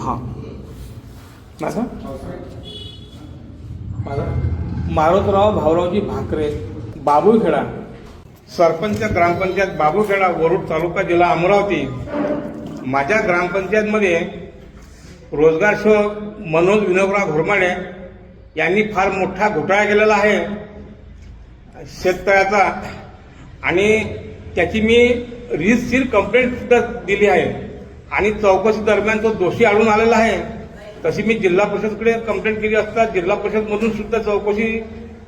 हां. माझं? माझं? मारुतराव भाऊरावजी भाकरे बाबुखेडा सरपंच ग्रामपंचायत बाबुखेडा वरुड तालुका जिल्हा अमरावती. माझ्या ग्रामपंचायतमध्ये रोजगार सेवक मनोज विनोबराव घोरमाडे यांनी फार मोठा घोटाळा केलेला आहे. शेततळ्याचा. आणि त्याची मी रितशीर कंप्लेंट सुद्धा दिली आहे. आणि चौकशी दरम्यान तो दोषी आढळून आलेला आहे तशी मी जिल्हा परिषदकडे कंप्लेंट केली असता जिल्हा परिषदमधून सुद्धा चौकशी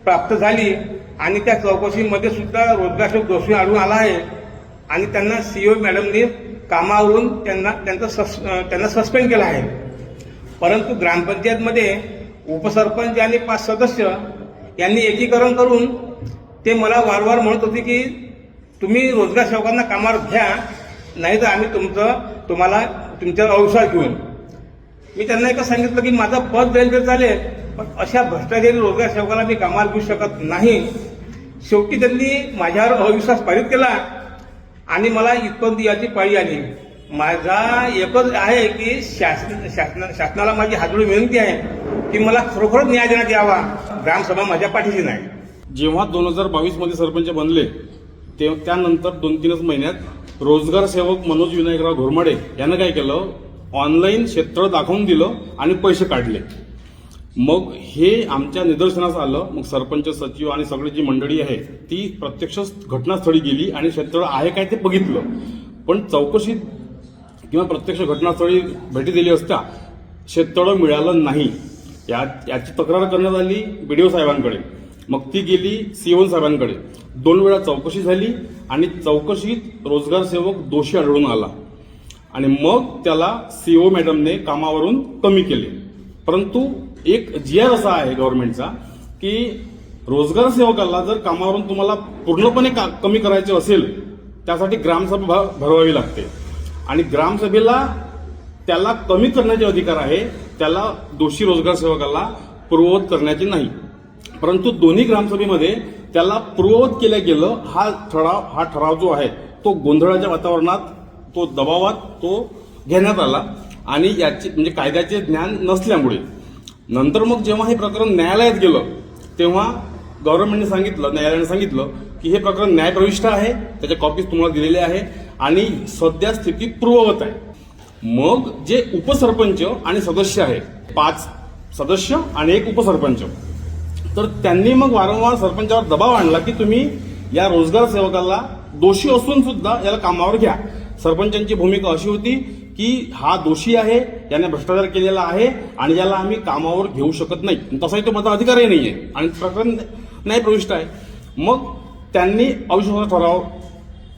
प्राप्त झाली आणि त्या चौकशीमध्ये सुद्धा रोजगार दोषी आढळून आला आहे. आणि त्यांना सीओ मॅडमनी कामावरून त्यांना त्यांचा सस त्यांना सस्पेंड केला आहे. परंतु ग्रामपंचायतमध्ये उपसरपंच आणि पाच सदस्य यांनी एकीकरण करून ते मला वारंवार म्हणत होते की तुम्ही रोजगार सेवकांना कामावर घ्या नाही तर आम्ही तुमचं तुम्हाला तुमच्यावर अविश्वास घेऊन. मी त्यांना एकच सांगितलं की माझं पद जाईल तर चालेल पण अशा भ्रष्टाचारी रोजगार सेवकाला मी कामाला घेऊ शकत नाही. शेवटी त्यांनी माझ्यावर अविश्वास पारित केला आणि मला इथपर्यंत याची पाळी आली. माझा एकच आहे की शासन शासना शासनाला माझी हातोडी विनंती आहे की मला खरोखरच न्याय देण्यात यावा. ग्रामसभा माझ्या पाठीशी नाही. जेव्हा दोन हजार बावीसमध्ये सरपंच बनले ते त्यानंतर दोन तीनच महिन्यात रोजगार सेवक मनोज विनायकराव घोरमडे यानं काय केलं? ऑनलाईन क्षेत्र दाखवून दिलं आणि पैसे काढले. मग हे आमच्या निदर्शनास आलं. मग सरपंच सचिव आणि सगळी जी मंडळी आहे ती प्रत्यक्ष घटनास्थळी गेली आणि क्षेत्र आहे काय ते बघितलं. पण चौकशीत किंवा प्रत्यक्ष घटनास्थळी भेटी दिली असता शेततळं मिळालं नाही. या याची तक्रार करण्यात आली बीडीओ साहेबांकडे. मग ती गेली सीवन साहेबांकडे. दोन वेळा चौकशी झाली आणि चौकशीत रोजगार सेवक दोषी आढळून आला. आणि मग त्याला सीओ मॅडमने कामावरून कमी केले. परंतु एक जी आर असा आहे गव्हर्नमेंटचा की रोजगार सेवकाला जर कामावरून तुम्हाला पूर्णपणे का- कमी करायचे असेल त्यासाठी ग्रामसभा भ- भरवावी लागते. आणि ग्रामसभेला त्याला कमी करण्याचे अधिकार आहे त्याला दोषी रोजगार सेवकाला पूर्ववत करण्याचे नाही. परंतु दोन्ही ग्रामसभेमध्ये त्याला पूर्ववत केलं गेलं हा ठराव हा ठराव जो आहे तो गोंधळाच्या वातावरणात तो दबावात तो घेण्यात आला. आणि याचे म्हणजे कायद्याचे ज्ञान नसल्यामुळे. नंतर मग जेव्हा हे प्रकरण न्यायालयात गेलं तेव्हा गव्हर्नमेंटने सांगितलं न्यायालयाने सांगितलं की हे प्रकरण न्यायप्रविष्ट आहे त्याच्या कॉपीज तुम्हाला दिलेल्या आहे आणि सध्या स्थिती पूर्ववत आहे. मग जे उपसरपंच आणि सदस्य आहे पाच सदस्य आणि एक उपसरपंच तर त्यांनी मग वारंवार सरपंचावर दबाव आणला की तुम्ही या रोजगार सेवकाला दोषी असून सुद्धा याला कामावर घ्या. सरपंचांची भूमिका अशी होती की हा दोषी आहे याने भ्रष्टाचार केलेला आहे आणि याला आम्ही कामावर घेऊ शकत नाही. तसाही तो माझा अधिकारही आहे आणि प्रकरण नाही प्रविष्ट आहे. मग त्यांनी अविश्वास ठराव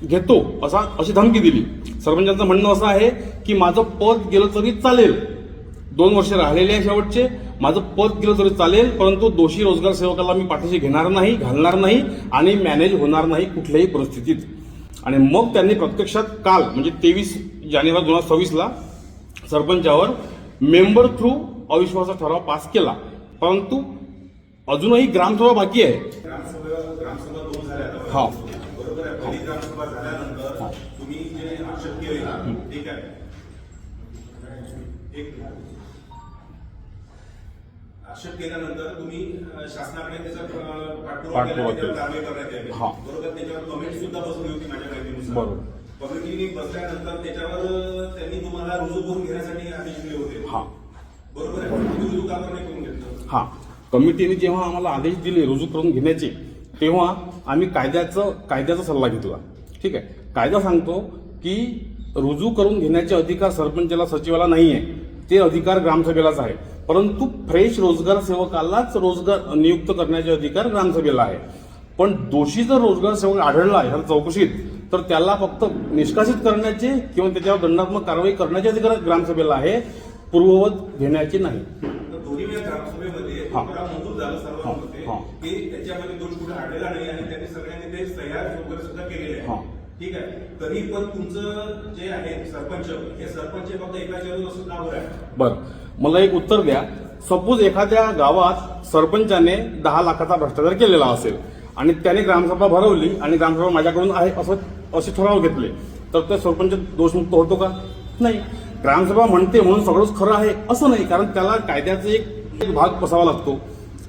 घेतो असा अशी धमकी दिली. सरपंचांचं म्हणणं असं आहे की माझं पद गेलं तरी चालेल. दोन वर्ष राहिलेले आहे शेवटचे. माझं पद गेलं तरी चालेल परंतु दोषी रोजगार सेवकाला मी पाठीशी घेणार नाही घालणार नाही आणि मॅनेज होणार नाही कुठल्याही परिस्थितीत. आणि मग त्यांनी प्रत्यक्षात काल म्हणजे तेवीस जानेवारी दोन हजार सव्वीसला सरपंचावर मेंबर थ्रू अविश्वासाचा ठराव पास केला. परंतु अजूनही ग्रामसभा बाकी आहे. हा बरोबर आहे पहिली ग्रामसभा झाल्यानंतर तुम्ही जे आक्षेप केले ठीक आहे एक आक्षेप केल्यानंतर तुम्ही शासनाकडे त्याचा पाठपुरावा केला. कारवाई करण्यात यावी. हा. बरोबर त्याच्यावर कमिटी सुद्धा बसली होती माझ्या माहितीनुसार बरोबर. कमिटीने बसल्यानंतर त्याच्यावर त्यांनी तुम्हाला रुजू करून घेण्यासाठी आदेश दिले होते. हा. बरोबर आहे. तुम्ही रुजू का बरं नाही करून घेतलं? हा. कमिटीने जेव्हा आम्हाला आदेश दिले रुजू करून घेण्याचे तेव्हा आम्ही कायद्याचं कायद्याचा सल्ला घेतला. ठीक आहे. कायदा सांगतो की रुजू करून घेण्याचे अधिकार सरपंचाला सचिवाला नाही आहे ते अधिकार ग्रामसभेलाच आहे. परंतु फ्रेश रोजगार सेवकालाच रोजगार नियुक्त करण्याचे अधिकार ग्रामसभेला आहे. पण दोषी जर रोजगार सेवक आढळला ह्या चौकशीत तर त्याला फक्त निष्कासित करण्याचे किंवा त्याच्यावर दंडात्मक कारवाई करण्याचे अधिकार ग्रामसभेला आहे पूर्ववत घेण्याचे नाही. ठीक आहे. तरी पण तुमचं जे आहे सरपंच हे सरपंच फक्त एकाच्या असं नावर आहे? बर मला एक उत्तर द्या. सपोज एखाद्या गावात सरपंचाने दहा लाखाचा भ्रष्टाचार केलेला असेल आणि त्याने ग्रामसभा भरवली आणि ग्रामसभा माझ्याकडून आहे असं असे ठराव घेतले तर ते सरपंच दोषमुक्त होतो का? नाही. ग्रामसभा म्हणते म्हणून सगळंच खरं आहे असं नाही कारण त्याला कायद्याचा एक एक भाग बसावा लागतो.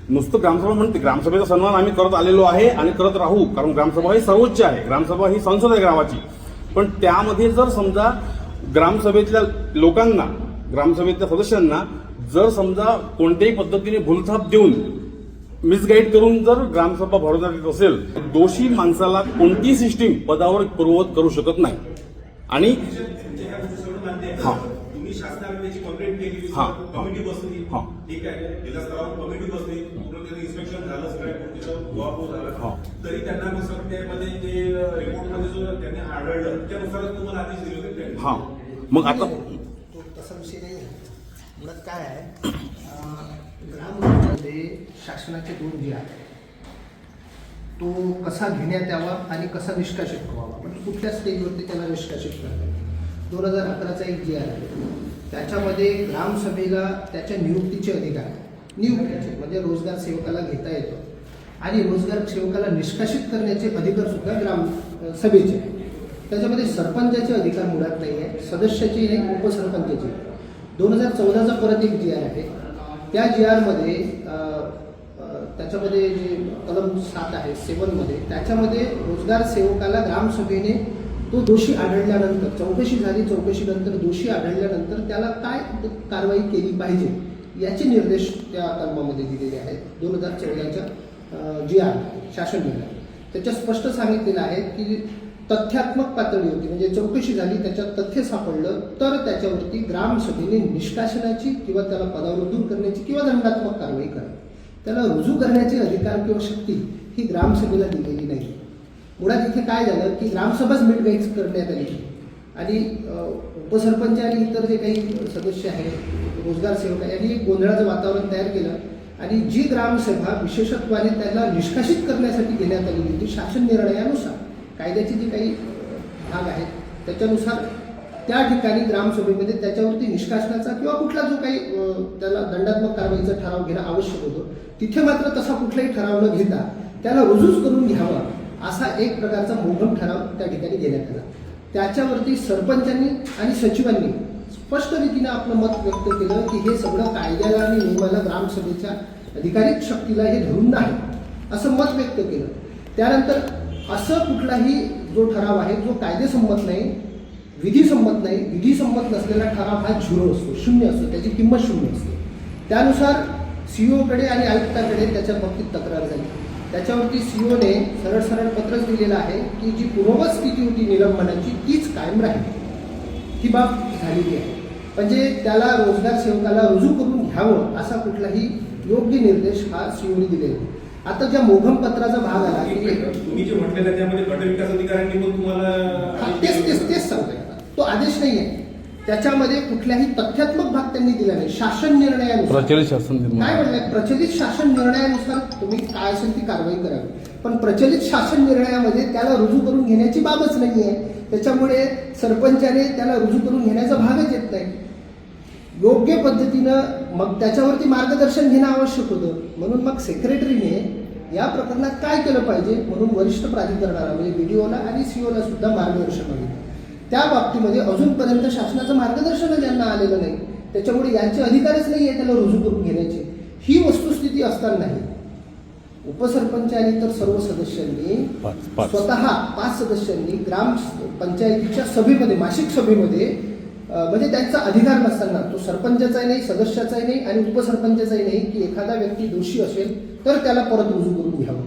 नुसतं ग्रामसभा म्हणते ग्रामसभेचा सन्मान आम्ही करत आलेलो आहे आणि करत राहू कारण ग्रामसभा ही सर्वोच्च आहे. ग्रामसभा ही संसद आहे गावाची. पण त्यामध्ये जर समजा ग्रामसभेतल्या लोकांना ग्रामसभेतल्या सदस्यांना जर समजा कोणत्याही पद्धतीने भूलथाप देऊन मिसगाईड करून जर ग्रामसभा भरवण्यात येत असेल तर दोषी माणसाला कोणतीही सिस्टीम पदावर पूर्ववत करू शकत नाही आणि. हा. हा. हा. हा. तरी त्यांना कसं त्यामध्ये जे रिपोर्टमध्ये जो त्यांनी आढळलं त्यानुसारच तुम्हाला आदेश दिले होते त्यांनी. हा मग आता तो तसा विषय नाही आहे मुळात काय आहे अं, ग्राममध्ये शासनाचे दोन जे आहेत तो कसा घेण्यात यावा आणि कसा निष्कासित व्हावा म्हणजे कुठल्या स्टेजवरती त्याला निष्कासित करतात दोन हजार अकराचा एक जी आहे त्याच्यामध्ये ग्रामसभेला त्याच्या नियुक्तीचे अधिकार. नियुक्तीचे म्हणजे रोजगार सेवकाला घेता येतो आणि रोजगार सेवकाला निष्कासित करण्याचे अधिकार सुद्धा ग्राम सभेचे आहे. त्याच्यामध्ये सरपंचाचे अधिकार मुळात नाही आहे सदस्याचे नाही उपसरपंचाचे दोन हजार चौदाचा परत एक जी आर आहे त्या जी आरमध्ये त्याच्यामध्ये जे कलम सात आहे सेवनमध्ये त्याच्यामध्ये रोजगार सेवकाला ग्रामसभेने तो दोषी आढळल्यानंतर चौकशी झाली चौकशीनंतर दोषी आढळल्यानंतर त्याला काय कारवाई केली पाहिजे याचे निर्देश त्या कलमामध्ये दिलेले आहेत दोन हजार चौदाच्या जी आर शासन निर्णय त्याच्यात स्पष्ट सांगितलेलं आहे की तथ्यात्मक पातळी होती म्हणजे चौकशी झाली त्याच्यात तथ्य सापडलं तर त्याच्यावरती ग्रामसभेने निष्कासनाची किंवा त्याला पदावर दूर करण्याची किंवा दंडात्मक कारवाई करावी त्याला रुजू करण्याचे अधिकार किंवा शक्ती ही ग्रामसभेला दिलेली नाही. मुळात इथे काय झालं की ग्रामसभाच मिटगाईच करण्यात आली. आणि उपसरपंच आणि इतर जे काही सदस्य आहेत रोजगार सेवक आहे यांनी एक गोंधळाचं वातावरण तयार केलं. आणि जी ग्रामसभा विशेषत्वाने त्यांना निष्कासित करण्यासाठी घेण्यात आली होती शासन निर्णयानुसार कायद्याचे जे काही भाग आहेत त्याच्यानुसार त्या ठिकाणी ग्रामसभेमध्ये त्याच्यावरती निष्कासनाचा किंवा कुठला जो काही त्याला दंडात्मक कारवाईचा ठराव घेणं आवश्यक होतं तिथे मात्र तसा कुठलाही ठराव न घेता त्याला रुजूच करून घ्यावा असा एक प्रकारचा मोघम ठराव त्या ठिकाणी घेण्यात आला. त्याच्यावरती सरपंचांनी आणि सचिवांनी स्पष्ट रीतीनं आपलं मत व्यक्त केलं की हे सगळं कायद्याला आणि नियमाला ग्रामसभेच्या अधिकारिक शक्तीला हे धरून नाही असं मत व्यक्त केलं. त्यानंतर असं कुठलाही जो ठराव आहे जो कायदेसंमत नाही विधीसंमत नाही विधीसंमत नसलेला ठराव हा झिरो असतो शून्य असतो त्याची किंमत शून्य असते. त्यानुसार सीओकडे आणि आयुक्ताकडे त्याच्या बाबतीत तक्रार झाली. त्याच्यावरती सीओने सरळ सरळ पत्रच दिलेलं आहे की जी पूर्ववत स्थिती होती निलंबनाची तीच कायम राहील. ही बाब झालेली आहे. म्हणजे त्याला रोजगार सेवकाला रुजू करून घ्यावं असा कुठलाही योग्य निर्देश हा सीओने दिलेला आहे. आता ज्या मोघम पत्राचा भाग आला. तुम्ही जे म्हटलं त्याच्यामध्ये गट विकास अधिकाऱ्यांनी पण हा, तुम्हाला तेच तेच तेच सांगतोय. तो आदेश नाही आहे त्याच्यामध्ये कुठल्याही तथ्यात्मक भाग त्यांनी दिला नाही. शासन निर्णयानुसार. प्रचलित शासन काय म्हणलंय प्रचलित शासन निर्णयानुसार तुम्ही काय असेल ती कारवाई करावी. पण प्रचलित शासन निर्णयामध्ये त्याला रुजू करून घेण्याची बाबच नाही आहे त्याच्यामुळे सरपंचाने त्याला रुजू करून घेण्याचा भागच येत नाही. योग्य पद्धतीनं मग त्याच्यावरती मार्गदर्शन घेणं आवश्यक होतं. म्हणून मग सेक्रेटरीने या प्रकरणात काय केलं पाहिजे म्हणून वरिष्ठ प्राधिकरणाला म्हणजे बीडीओला आणि सीओला सुद्धा मार्गदर्शन मागितलं त्या बाबतीमध्ये अजूनपर्यंत शासनाचं मार्गदर्शन ज्यांना आलेलं नाही. त्याच्यामुळे यांचे अधिकारच नाही आहे त्याला रुजू करून घेण्याचे. ही वस्तुस्थिती असतानाही उपसरपंच आणि इतर सर्व सदस्यांनी स्वतः पाच सदस्यांनी ग्राम पंचायतीच्या सभेमध्ये मासिक सभेमध्ये म्हणजे त्यांचा अधिकार नसताना तो सरपंचाचाही नाही सदस्याचाही नाही आणि उपसरपंचाचाही नाही की एखादा व्यक्ती दोषी असेल तर त्याला परत रुजू करून घ्यावं.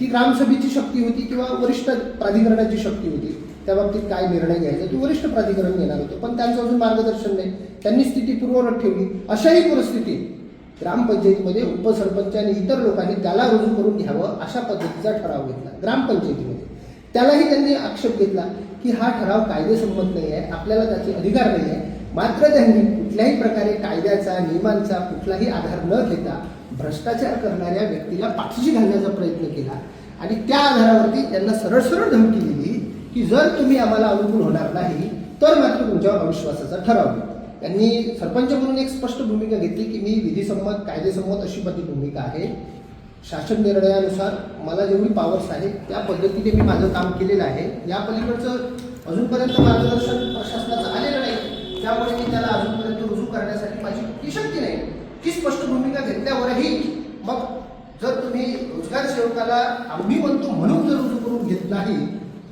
ती ग्रामसभेची शक्ती होती किंवा वरिष्ठ प्राधिकरणाची शक्ती होती. त्या बाबतीत काय निर्णय घ्यायचा? तो वरिष्ठ प्राधिकरण घेणार होतं. पण त्यांचं अजून मार्गदर्शन नाही. त्यांनी स्थिती पूर्ववत ठेवली. अशाही परिस्थितीत ग्रामपंचायतीमध्ये उपसरपंच आणि इतर लोकांनी त्याला रुजू करून घ्यावं अशा पद्धतीचा ठराव घेतला. ग्रामपंचायतीमध्ये. त्यालाही त्यांनी आक्षेप घेतला. की हा ठराव कायदेसंमत नाही आहे आपल्याला त्याचे अधिकार नाही आहे मात्र त्यांनी कुठल्याही प्रकारे कायद्याचा नियमांचा कुठलाही आधार न घेता भ्रष्टाचार करणाऱ्या व्यक्तीला पाठीशी घालण्याचा प्रयत्न केला. आणि त्या आधारावरती त्यांना सरळ सरळ धमकी दिली की जर तुम्ही आम्हाला अनुकूल होणार नाही तर मात्र तुमच्यावर अविश्वासाचा ठराव त्यांनी सरपंच म्हणून एक स्पष्ट भूमिका घेतली की मी विधिसंमत कायदेसंमत अशी माझी भूमिका आहे. शासन निर्णयानुसार मला जेवढी पॉवर्स आहे त्या पद्धतीने मी माझं काम केलेलं आहे. या पलीकडचं अजूनपर्यंत मार्गदर्शन प्रशासनाचं आलेलं नाही. त्यामुळे मी त्याला अजूनपर्यंत रुजू करण्यासाठी माझी ती शक्ती नाही. ही स्पष्ट भूमिका घेतल्यावरही मग जर तुम्ही रोजगार सेवकाला आम्ही म्हणतो म्हणून जर रुजू करून घेत नाही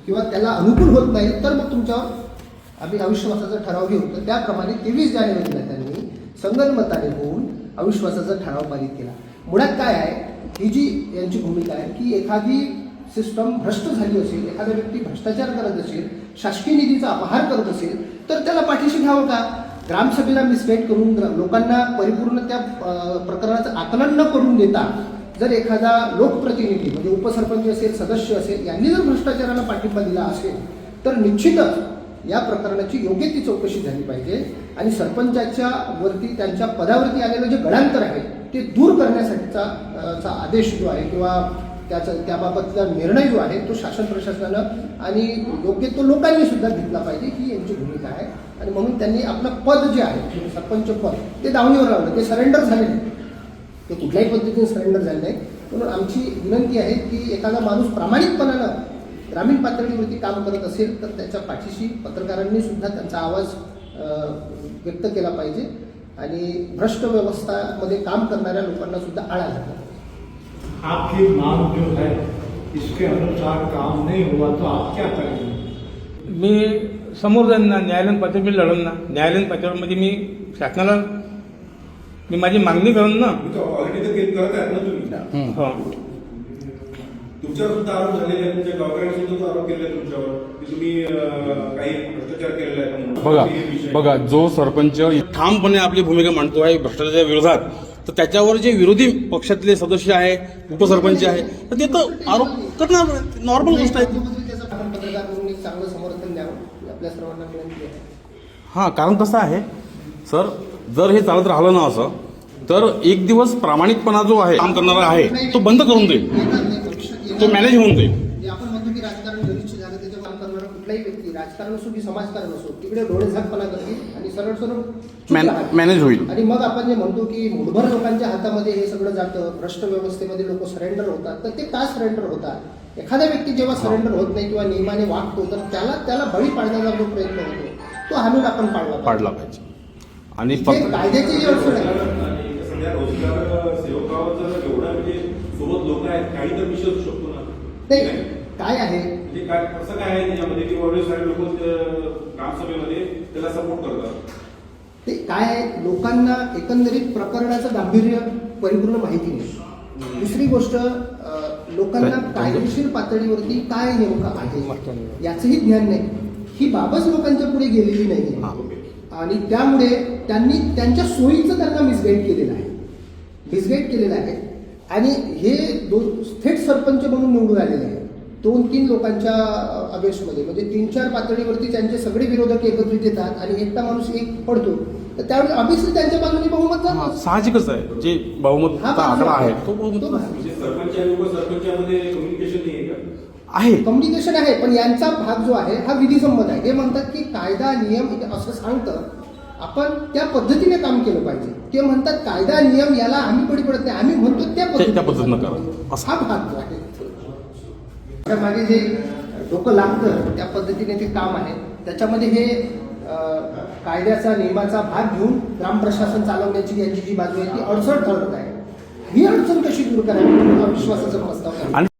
किंवा त्याला अनुकूल होत नाही तर मग तुमच्यावर आम्ही अविश्वासाचा ठराव घेऊ. तर त्याप्रमाणे तेवीस जानेवारीला त्यांनी संगनमताने होऊन अविश्वासाचा ठराव पारित केला. मुळात काय आहे? ही जी यांची भूमिका आहे की एखादी सिस्टम भ्रष्ट झाली असेल एखादा व्यक्ती भ्रष्टाचार करत असेल शासकीय निधीचा अपहार करत असेल तर त्याला पाठीशी घ्यावं का? ग्रामसभेला मिसगाईड करून लोकांना परिपूर्ण त्या प्रकरणाचं आकलन न करून देता जर एखादा लोकप्रतिनिधी म्हणजे उपसरपंच असेल सदस्य असेल यांनी जर भ्रष्टाचाराला पाठिंबा दिला असेल तर निश्चितच या प्रकरणाची योग्य ती चौकशी झाली पाहिजे आणि सरपंचाच्या वरती त्यांच्या पदावरती आलेलं जे गडांतर आहे ते दूर करण्यासाठीचा चा आदेश जो आहे किंवा त्याचा त्याबाबतचा निर्णय जो आहे तो शासन प्रशासनानं आणि योग्य तो लोकांनी सुद्धा घेतला पाहिजे ही यांची भूमिका आहे. आणि म्हणून त्यांनी आपलं पद जे आहे म्हणजे सरपंच पद ते दावणीवर लावलं. ते सरेंडर झाले नाही. ते कुठल्याही पद्धतीने सरेंडर झाले नाही. म्हणून आमची विनंती आहे की एखादा माणूस प्रामाणिकपणानं ग्रामीण पातळीवरती काम करत असेल तर त्याच्या पाठीशी पत्रकारांनी सुद्धा त्यांचा आवाज व्यक्त केला पाहिजे. आणि भ्रष्ट व्यवस्थामध्ये काम करणाऱ्या लोकांना सुद्धा आळा पाहिजे. आपकी मांग जो है इसके अनुसार काम नहीं हुआ तो आप क्या करेंगे? मी समोर जाईन ना न्यायालयीन पातळीवर मी लढन ना. न्यायालयीन पातळीमध्ये मी शासनाला मी माझी मागणी करेन ना. ऑलरेडी तर करत आहेत ना तुम्ही. हो. तुमच्यावर सुद्धा आरोप झालेले आहेत तुमच्या गावकऱ्यांनी सुद्धा तो आरोप केलेला आहे तुमच्यावर. की तुम्ही काही भ्रष्टाचार केलेला आहे. बघा बघा जो सरपंच ठामपणे आपली भूमिका मांडतो आहे भ्रष्टाचाराच्या विरोधात तर त्याच्यावर जे विरोधी पक्षातले सदस्य आहे उपसरपंच आहे तर ते तर आरोप करणार नॉर्मल गोष्ट आहे. हां कारण कसं आहे. सर जर हे चालत राहिलं ना असं तर एक दिवस प्रामाणिकपणा जो आहे काम करणारा आहे तो बंद करून देईल. तो मॅनेज होऊन जाईल. कुठलाही व्यक्ती राजकारण असो की समाजकारण असो तिकडे डोळेझाकपणा करतील आणि सरळ सरळ. मॅनेज होईल. आणि मग आपण जे म्हणतो की मुठभर लोकांच्या हातामध्ये हे सगळं जातं भ्रष्ट व्यवस्थेमध्ये लोक सरेंडर होतात तर ते का सरेंडर होतात? एखादा व्यक्ती जेव्हा सरेंडर होत नाही किंवा नियमाने वागतो तर त्याला त्याला बळी पाडण्याचा जो प्रयत्न होतो तो हाणून आपण पाडला पाहिजे. पाडला पाहिजे. आणि कायद्याची जी अडचण आहे आणि सध्या रोजगार सेवकावर जर एवढा म्हणजे सोबत लोक आहेत काही तर विषय असू शकतो ना? नाही काय आहे? म्हणजे काय कसं काय आहे त्याच्यामध्ये की ऑलरेडी सारे लोक ग्रामसभेमध्ये त्याला सपोर्ट करतात. ते काय लोकांना एकंदरीत प्रकरणाचं गांभीर्य परिपूर्ण माहिती नाही. दुसरी गोष्ट लोकांना कायदेशीर पातळीवरती काय नेमकं आहे? याचंही ज्ञान नाही. ही बाबच लोकांच्या पुढे गेलेली नाही. आणि त्यामुळे त्यांनी त्यांच्या सोयीचं त्यांना मिसगाईड केलेलं आहे. मिसगाईड केलेलं आहे. आणि हे दोन थेट सरपंच म्हणून निवडून आलेले आहे दोन तीन लोकांच्या अगेन्स्टमध्ये. म्हणजे तीन चार पातळीवरती त्यांचे सगळे विरोधक एकत्रित येतात आणि एकटा माणूस एक पडतो. तर त्यावेळी ऑब्विसली त्यांच्या बाजूने बहुमत जातं. साहजिकच आहे. जे बहुमतचा आकडा आहे तो बहुमत. म्हणजे आहे कम्युनिकेशन आहे. पण यांचा भाग जो आहे हा विधीसंमत आहे. हे म्हणतात की कायदा नियम असं सांगतं आपण त्या पद्धतीने काम केलं पाहिजे. ते म्हणतात कायदा नियम याला आम्ही पडी पडत नाही. आम्ही म्हणतो त्या पद्धतीनं करा. करा. असं. हा भाग जो आहे. मागे जे डोकं लागतं त्या पद्धतीने ते काम आहे. त्याच्यामध्ये हे कायद्याचा नियमाचा भाग घेऊन ग्रामप्रशासन चालवण्याची यांची जी बाजू आहे ती अडचण ठरत आहे. ही अडचण कशी दूर करावी अविश्वासाचा प्रस्ताव